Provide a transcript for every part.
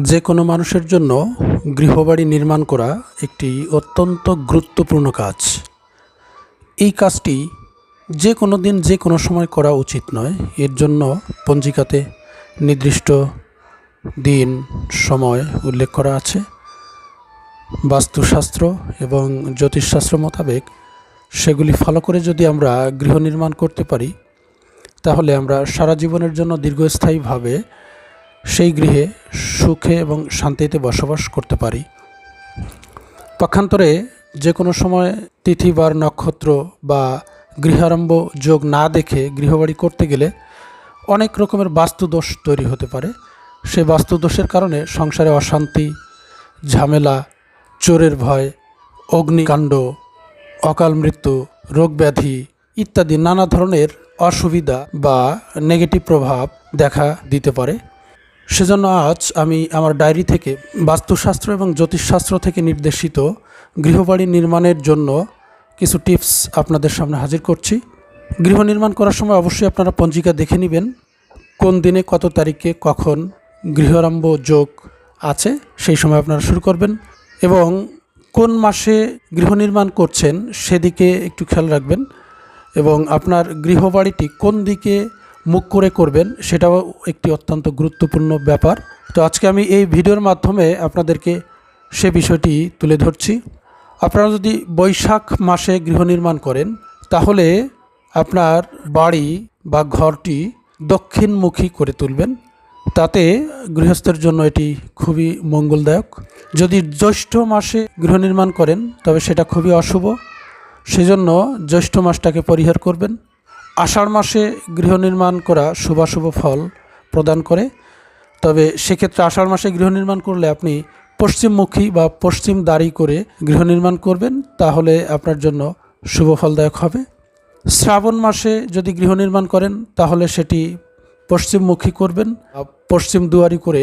যে কোনো মানুষের জন্য গৃহবাড়ি নির্মাণ করা একটি অত্যন্ত গুরুত্বপূর্ণ কাজ। এই কাজটি যে কোনো দিন যে কোনো সময় করা উচিত নয়। এর জন্য পঞ্জিকাতে নির্দিষ্ট দিন, সময় উল্লেখ করা আছে। বাস্তুশাস্ত্র এবং জ্যোতিষশাস্ত্র মোতাবেক সেগুলি ফলো করে যদি আমরা গৃহ নির্মাণ করতে পারি, তাহলে আমরা সারা জীবনের জন্য দীর্ঘস্থায়ীভাবে সেই গৃহে সুখে এবং শান্তিতে বসবাস করতে পারি। পক্ষান্তরে যে কোনো সময় তিথি বার নক্ষত্র বা গৃহারম্ভ যোগ না দেখে গৃহবাড়ি করতে গেলে অনেক রকমের বাস্তুদোষ তৈরি হতে পারে। সেই বাস্তুদোষের কারণে সংসারে অশান্তি, ঝামেলা, চোরের ভয়, অগ্নিকাণ্ড, অকাল মৃত্যু, রোগ ব্যাধি ইত্যাদি নানা ধরনের অসুবিধা বা নেগেটিভ প্রভাব দেখা দিতে পারে। সেজন্য আজ আমি আমার ডায়েরি থেকে বাস্তুশাস্ত্র এবং জ্যোতিষশাস্ত্র থেকে নির্দেশিত গৃহবাড়ি নির্মাণের জন্য কিছু টিপস আপনাদের সামনে হাজির করছি। গৃহ নির্মাণ করার সময় অবশ্যই আপনারা পঞ্জিকা দেখে নেবেন, কোন দিনে কত তারিখে কখন গৃহারম্ভ যোগ আছে সেই সময় আপনারা শুরু করবেন এবং কোন মাসে গৃহ নির্মাণ করছেন সেদিকে একটু খেয়াল রাখবেন এবং আপনার গৃহবাড়িটি কোন দিকে মুখ করে করবেন, সেটাও একটি অত্যন্ত গুরুত্বপূর্ণ ব্যাপার। তো আজকে আমি এই ভিডিওর মাধ্যমে আপনাদেরকে সে বিষয়টি তুলে ধরছি। আপনারা যদি বৈশাখ মাসে গৃহ নির্মাণ করেন, তাহলে আপনার বাড়ি বা ঘরটি দক্ষিণমুখী করে তুলবেন। তাতে গৃহস্থের জন্য এটি খুবই মঙ্গলদায়ক। যদি জ্যৈষ্ঠ মাসে গৃহ নির্মাণ করেন, তবে সেটা খুবই অশুভ। সেজন্য জ্যৈষ্ঠ মাসটাকে পরিহার করবেন। আষাঢ় মাসে গৃহ নির্মাণ করা শুভাশুভ ফল প্রদান করে। তবে সেক্ষেত্রে আষাঢ় মাসে গৃহ নির্মাণ করলে আপনি পশ্চিমমুখী বা পশ্চিম দাঁড়ি করে গৃহ নির্মাণ করবেন, তাহলে আপনার জন্য শুভ ফলদায়ক হবে। শ্রাবণ মাসে যদি গৃহ নির্মাণ করেন, তাহলে সেটি পশ্চিমমুখী করবেন পশ্চিম দুয়ারি করে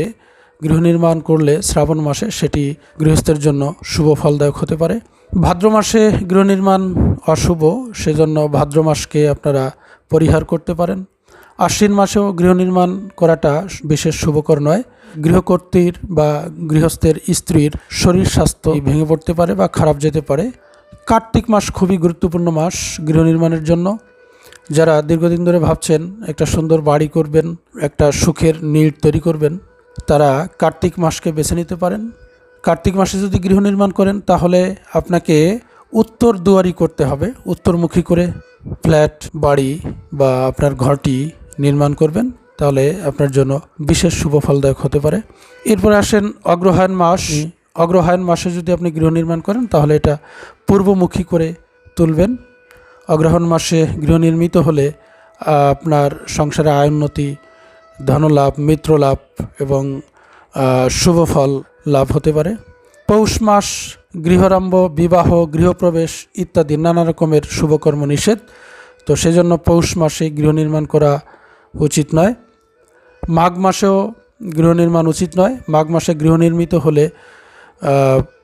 গৃহ নির্মাণ করলে শ্রাবণ মাসে সেটি গৃহস্থের জন্য শুভ ফলদায়ক হতে পারে। ভাদ্র মাসে গৃহ নির্মাণ অশুভ, সেজন্য ভাদ্র মাসকে আপনারা পরিহার করতে পারেন। আশ্বিন মাসেও গৃহ নির্মাণ করাটা বিশেষ শুভকর নয়। গৃহকর্ত্রীর বা গৃহস্থের স্ত্রীর শরীর স্বাস্থ্য ভেঙে পড়তে পারে বা খারাপ যেতে পারে। কার্তিক মাস খুবই গুরুত্বপূর্ণ মাস গৃহ নির্মাণের জন্য। যারা দীর্ঘদিন ধরে ভাবছেন একটা সুন্দর বাড়ি করবেন, একটা সুখের নীড় তৈরি করবেন তারা কার্তিক মাসকে বেছে নিতে পারেন। কার্তিক মাসে যদি গৃহ নির্মাণ করেন তাহলে আপনাকে উত্তর দুয়ারি করতে হবে। উত্তরমুখী করে ফ্ল্যাট বাড়ি বা আপনার ঘরটি নির্মাণ করবেন। তাহলে আপনার জন্য বিশেষ শুভ ফলদায়ক হতে পারে। এরপরে আসেন অগ্রহায়ণ মাস। অগ্রহায়ণ মাসে যদি আপনি গৃহ নির্মাণ করেন তাহলে এটা পূর্বমুখী করে তুলবেন। অগ্রহায়ণ মাসে গৃহ নির্মিত হলে আপনার সংসারে আয় উন্নতি ধনলাভ, মিত্রলাভ এবং শুভ ফল লাভ হতে পারে। পৌষ মাস, গৃহরম্ভ, বিবাহ, গৃহপ্রবেশ ইত্যাদি নানা রকমের শুভকর্ম নিষেধ। তো সেজন্য পৌষ মাসে গৃহ নির্মাণ করা উচিত নয়। মাঘ মাসেও গৃহ নির্মাণ উচিত নয়। মাঘ মাসে গৃহ নির্মিত হলে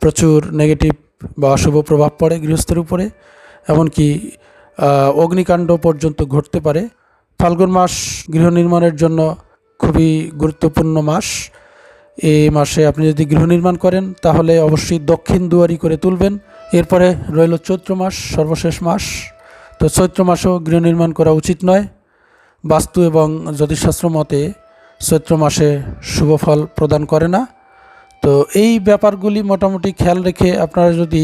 প্রচুর নেগেটিভ বা অশুভ প্রভাব পড়ে গৃহস্থের উপরে। এমনকি অগ্নিকাণ্ড পর্যন্ত ঘটতে পারে। ফাল্গুন মাস গৃহ নির্মাণের জন্য খুবই গুরুত্বপূর্ণ মাস। এই মাসে আপনি যদি গৃহ নির্মাণ করেন, তাহলে অবশ্যই দক্ষিণ দুয়ারি করে তুলবেন। এরপরে রইল চৈত্র মাস, সর্বশেষ মাস। তো চৈত্র মাসেও গৃহ নির্মাণ করা উচিত নয়। বাস্তু এবং জ্যোতিষশাস্ত্র মতে চৈত্র মাসে শুভ ফল প্রদান করে না। তো এই ব্যাপারগুলি মোটামুটি খেয়াল রেখে আপনারা যদি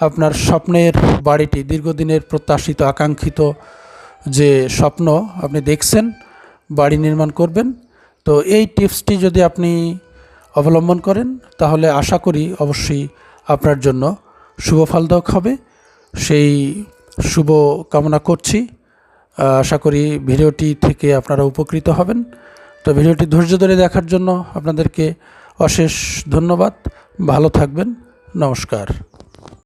আপনার স্বপ্নের বাড়িটি দীর্ঘদিনের প্রত্যাশিত, আকাঙ্ক্ষিত যে স্বপ্ন আপনি দেখছেন, বাড়ি নির্মাণ করবেন তো এই টিপসটি যদি আপনি অবলম্বন করেন, তাহলে আশা করি অবশ্যই আপনার জন্য শুভ ফলদায়ক হবে। সেই শুভ কামনা করছি। আশা করি ভিডিওটি থেকে আপনারা উপকৃত হবেন। তো ভিডিওটি ধৈর্য ধরে দেখার জন্য আপনাদেরকে অশেষ ধন্যবাদ। ভালো থাকবেন। নমস্কার।